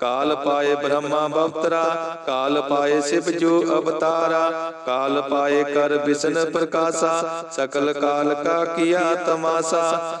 ਕਾਲ ਪਾਏ ਬ੍ਰਹਮਾ ਬਵਤਰਾ, ਕਾਲ ਪਾਏ ਸਿਵ ਜੋ ਅਵਤਾਰਾ, ਕਾਲ ਪਾਏ ਕਰ ਵਿਸ਼ਨ ਪ੍ਰਕਾਸ਼ਾ, ਸਕਲ ਕਾਲ ਕਾ ਕੀਆ ਤਮਾਸਾ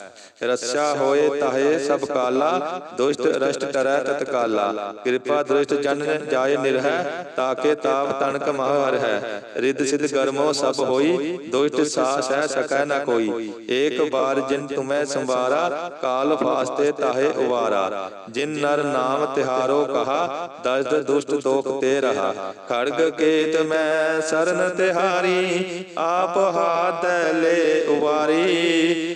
ਰੱਛਾ ਹੋਏ ਤਾਹੇ ਸਭ ਕਾਲਾ, ਦੁਸ਼ਟ ਰਸ਼ਟ ਟਰੈ ਤਤਕਾਲਾ ਕਿਰਪਾ ਦ੍ਰਿਸ਼ਟ ਜਨ ਜਾਏ ਨਿਰਹਿ, ਤਾਕੇ ਤਾਪ ਤਣਕ ਮਹ ਹਰ ਹੈ। ਰਿੱਧ ਸਿਧ ਕਰਮੋ ਸਭ ਹੋਈ, ਦੁਸ਼ਟ ਸਾਸ ਹੈ ਸਕੈ ਨ ਕੋਈ। ਏਕ ਬਾਰ ਜਿਨ ਤੁਮੈ ਸੰਵਾਰਾ, ਕਾਲ ਫਾਸਤੇ ਤਾਹੇ ਉਵਾਰਾ। ਜਿਨ ਨਰ ਨਾਮ ਤਿਹਾਰੋ ਕਹਾ ਦਸਤ ਦੁਸ਼ਟ ਦੋਖ ਤੇ ਰਹਾ। ਖੜਗ ਕੇਤ ਮੈਂ ਸਰਨ ਤਿਹਾਰੀ, ਆਪ ਹਾਥ ਲੈ ਉਵਾਰੀ।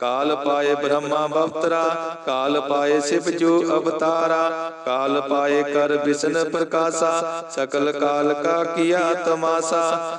ਕਾਲ ਪਾਏ ਬ੍ਰਹਮਾ ਬਵਤਰਾ, ਕਾਲ ਪਾਏ ਸਿਵ ਜੋ ਅਵਤਾਰਾ, ਕਾਲ ਪਾਏ ਕਰ ਵਿਸ਼ਨ ਪ੍ਰਕਾਸ਼ਾ, ਸਕਲ ਕਾਲ ਕਾ ਕੀਆ ਤਮਾਸਾ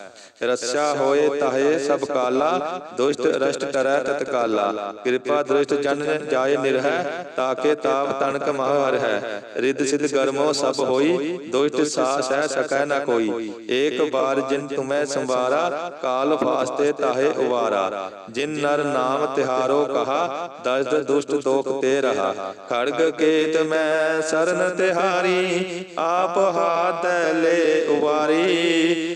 ਰਸਾ ਹੋਏ ਤਾਹੇ ਸਭ ਕਾਲਾ, ਦੁਸ਼ਟ ਰਸ਼ਟ ਕਰੈ ਤਤਕਾਲਾ ਕਿਰਪਾ ਦ੍ਰਿਸ਼ਟ ਜਨ ਜਾਏ ਨਿਰਹਿ, ਤਾਕੇ ਤਾਪ ਤਨਕ ਮਹਰ ਹੈ। ਰਿੱਧ ਸਿਧ ਗਰਮੋ ਸਭ ਹੋਈ, ਦੁਸ਼ਟ ਸਾਸ ਹੈ ਸਕੈ ਨ ਕੋਈ। ਏਕ ਬਾਰ ਜਿਨ ਤੁਮੈ ਸੰਵਾਰਾ, ਕਾਲ ਫਾਸਤੇ ਤਾਹੇ ਉਵਾਰਾ। ਜਿਨ ਨਰ ਨਾਮ ਤਿਹਾਰੋ ਕਹਾ, ਦਸਦ ਦੁਸ਼ਟ ਦੋਖ ਤੇ ਰਹਾ। ਖੜਗ ਕੇਤ ਮੈਂ ਸਰਨ ਤਿਹਾਰੀ, ਆਪ ਹਾਥ ਲੈ ਉਵਾਰੀ।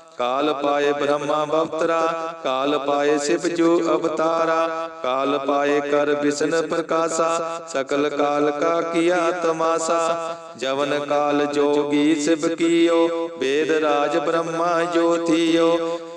ਕਾਲ ਪਾਏ ਬ੍ਰਹਮਾ ਬਵਤਰਾ, ਕਾਲ ਪਾਏ ਸਿਵ ਜੋ ਅਵਤਾਰਾ, ਕਾਲ ਪਾਏ ਕਰ ਵਿਸ਼ਨ ਪ੍ਰਕਾਸ਼ਾ, ਸਕਲ ਕਾਲ ਕਾ ਕੀਆ ਤਮਾਸਾ। ਜਵਨ ਕਾਲ ਜੋਗੀ ਸਿਵ ਕੀਓ, ਵੇਦ ਰਾਜ ਬ੍ਰਹਮਾ ਜੋਤੀਓ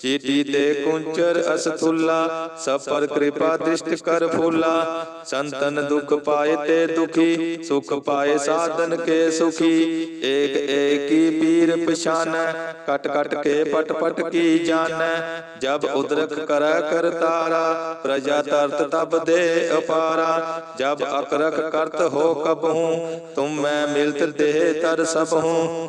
ਚੀਟੀ ਦੇ ਕੁੰਚਰ ਅਸਥੁੱਲਾ, ਸਫਰ ਕਿਰਪਾ ਦ੍ਰਿਸ਼ਟ ਕਰ ਫੁੱਲਾ। ਸੰਤਨ ਦੁਖ ਪਾਏ ਤੇ ਦੁਖੀ, ਸੁਖ ਪਾਏ ਸਾਧਨ ਕੇ ਸੁਖੀ। ਏਕ ਏਕੀ ਪੀਰ ਪਛਾਨੈ, ਕਟ ਕਟ ਕੇ ਪਟ ਪਟ ਕੀ ਜਾਣੈ। ਜਬ ਉਦਰਕ ਕਰੈ ਕਰਤਾਰਾ ਪ੍ਰਜਾ ਤਰਤ ਤਬ ਦੇ ਅਪਾਰਾ। ਜਬ ਅਕਰਕ ਕਰਤ ਹੋ ਕਬਹੂ, ਤੁਮ ਮੈਂ ਮਿਲਤ ਦੇਹ ਤਰ ਸਭਹੂ।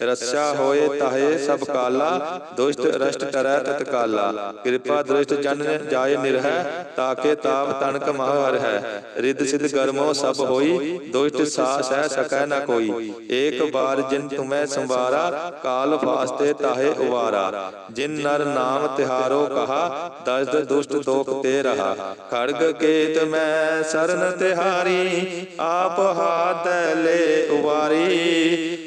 ਰਸਾ ਹੋਏ ਤਾਹੇ ਸਭ ਕਾਲਾ, ਦੁਸ਼ਟ ਰਸ਼ਟ ਟਰੈ ਤਤਕਾਲਾ ਕਿਰਪਾ ਦ੍ਰਿਸ਼ਟ ਜਨ ਜਾਏ ਨਿਰਹਿ, ਤਾਕੇ ਤਾਪ ਤਨਕ ਮਹਰ ਹੈ ਰਿੱਧ ਸਿਧ ਗਰਮੋ ਸਭ ਹੋਈ, ਦੁਸ਼ਟ ਸਾਸ ਹੈ ਸਕੈ ਨ ਕੋਈ। ਏਕ ਬਾਰ ਜਿਨ ਤੁਮੈ ਸੰਵਾਰਾ, ਕਾਲ ਫਾਸਤੇ ਤਾਹੇ ਉਵਾਰਾ। ਜਿਨ ਨਰ ਨਾਮ ਤਿਹਾਰੋ ਕਹਾ ਦਸਦ ਦੁਸ਼ਟ ਦੋਖ ਤੇ ਰਹਾ। ਖੜਗ ਕੇਤ ਮੈਂ ਸਰਨ ਤਿਹਾਰੀ, ਆਪ ਹਾਥ ਲੈ ਉਵਾਰੀ।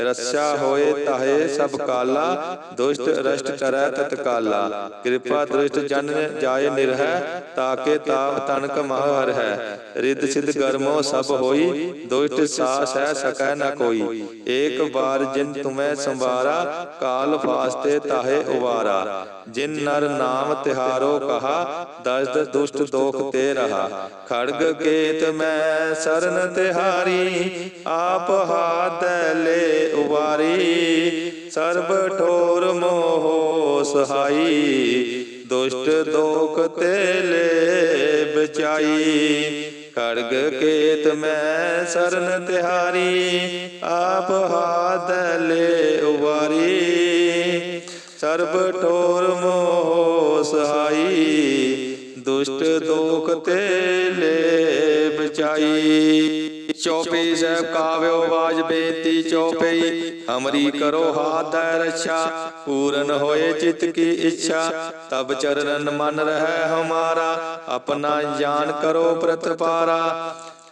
ਰਸਾ ਹੋਏ ਤਾਹੇ ਸਭ ਕਾਲਾ, ਦੁਸ਼ਟ ਰਸ਼ਟ ਕਰੈ ਤਤਕਾਲਾ ਕਿਰਪਾ ਦ੍ਰਿਸ਼ਟ ਜਨ ਜਾਏ ਨਿਰਹਿ, ਤਾਕੇ ਤਾਪ ਤਨਕ ਮਹ ਹਰ ਹੈ। ਰਿੱਧ ਸਿਧ ਗਰਮੋ ਸਭ ਹੋਈ, ਦੁਸ਼ਟ ਸਾਸ ਹੈ ਸਕੈ ਨ ਕੋਈ। ਏਕ ਵਾਰ ਜਿਨ ਤੁਮੈ ਸੰਵਾਰਾ, ਕਾਲ ਫਾਸਤੇ ਤਾਹੇ ਉਵਾਰਾ। ਜਿਨ ਨਰ ਨਾਮ ਤਿਹਾਰੋ ਕਹਾ, ਦਸ ਦੁਸ਼ਟ ਦੋਖ ਤੇ ਰਹਾ। ਖੜਗ ਕੇਤ ਮੈਂ ਸਰਨ ਤਿਹਾਰੀ, ਆਪ ਹਾਥ ਲੈ ਉਵਾਰੀ। ਸਰਬ ਠੋਰ ਮੋਹ ਸਹਾਈ, ਦੁਸ਼ਟ ਦੋਖ ਤੇ ਲੈ ਬਚਾਈ। ਖੜਗ ਕੇਤ ਮੈਂ ਸਰਨ ਤਿਹਾਰੀ, ਆਪ ਹਾਥ ਲੈ ਉਵਾਰੀ। ਸਰਬ ਠੋਰ ਸਹਾਈ, ਦੁਸ਼ਟ ਦੋਖ ਤੇ ਲੈ ਬਚਾਈ ਚੌਪਈ ਸਾਹਿਬ ਕਾਵਿਓ ਬਾਜ ਬੇਤੀ ਚੌਪਈ, ਹਮਰੀ ਕਰੋ ਹਾਥ ਦੈ ਪੂਰਨ ਹੋਏ ਚਿਤ ਕੀ ਇੱਛਾ। ਤਬ ਚਰਨ ਮਨ ਰਹਿ ਹਮਾਰਾ, ਆਪਣਾ ਜਾਨ ਕਰੋ ਪ੍ਰਤਪਾਰਾ।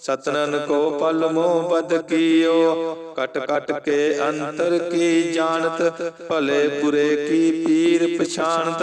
ਸਤਨਨ ਕੋ ਪਲ ਮੋਹ ਬਦ ਕੀਓ। ਕਟ ਕਟ ਕੇ ਅੰਤਰ ਕੀ ਜਾਣਤ, ਭਲੇ ਬੁਰੇ ਕੀ ਪੀਰ ਪਛਾਣਤ।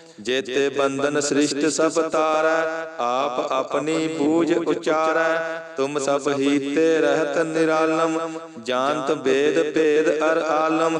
ਜੇਤੇ ਬੰਧਨ ਸ੍ਰਿਸ਼ਟ ਸਭ ਤਾਰੈ, ਆਪ ਆਪਣੀ ਬੂਝ ਉਚਾਰੈ। ਤੁਮ ਸਭ ਹੀਤੇ ਰਹਿਤ ਨਿਰਾਲਮ, ਜਾਣਤ ਵੇਦ ਭੇਦ ਅਰ ਆਲਮ।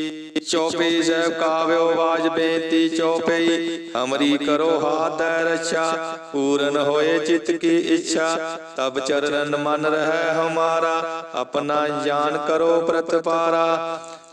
ਚੌਪਈ ਸਹਿਬ ਕਾਵਿਓ ਬਾਜ ਬੇਨਤੀ ਚੌਪਈ ਹਮਰੀ ਕਰੋ ਹਾਥ ਰਛਾ, ਪੂਰਨ ਹੋਏ ਚਿਤ ਕੀ ਇੱਛਾ। ਤਬ ਚਰਨ ਮਨ ਰਹਿ ਹਮਾਰਾ, ਆਪਣਾ ਜਾਨ ਕਰੋ ਪ੍ਰਤਪਾਰਾ।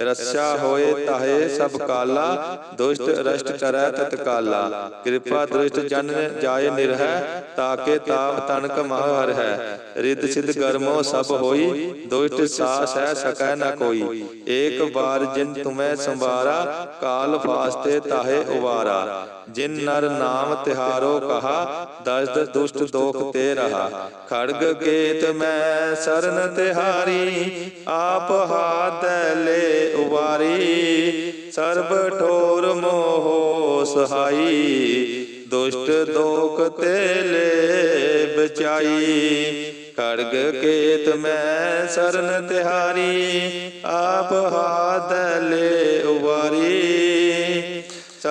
ਰਸਿਆ ਹੋਏ ਤਾਹੇ ਸਭ ਕਾਲਾ, ਦੁਸ਼ਟ ਰਸ਼ਟ ਕਰੈ ਤਤਕਾਲਾ ਕਿਰਪਾ ਦ੍ਰਿਸ਼ਟ ਜਨ ਜਾਏ ਨਿਰਹਿ, ਤਾਕੇ ਤਾਪ ਤਨਕ ਮਹ ਹੈ। ਰਿੱਧ ਸਿਧ ਗਰਮੋ ਸਭ ਹੋਈ, ਦੁਸ਼ਟ ਸਾਸ ਹੈ ਸਕੈ ਨਾ ਕੋਈ। ਏਕ ਬਾਰ ਜਿਨ ਤੁਮੈ ਸੰਵਾਰਾ, ਕਾਲ ਫਾਸਤੇ ਤਾਹੇ ਉਵਾਰਾ। ਜਿਨ ਨਰ ਨਾਮ ਤਿਹਾਰੋ ਕਹਾ ਦਸ ਦੁਸ਼ਟ ਦੋਖ ਤੇ ਰਹਾ। ਖੜਗ ਕੇਤ ਮੈਂ ਸਰਨ ਤਿਹਾਰੀ, ਆਪ ਹਾਥ ਲੈ ਉਵਾਰੀ। ਸਰਬ ਠੋਰ ਮੋਹ ਸਹਾਈ, ਦੁਸ਼ਟ ਦੋਖ ਤੇ ਲੈ ਬਚਾਈ। ਖੜਗ ਕੇਤ ਮੈਂ ਸਰਨ ਤਿਹਾਰੀ, ਆਪ ਹਾਥ ਲੈ ਉਵਾਰੀ।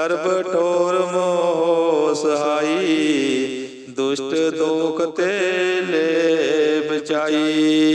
ਸਰਬ ਠੋਰ ਮੋਹ ਸਹਾਈ ਦੁਸ਼ਟ ਦੋਖ ਤੇ ਲੈ ਬਚਾਈ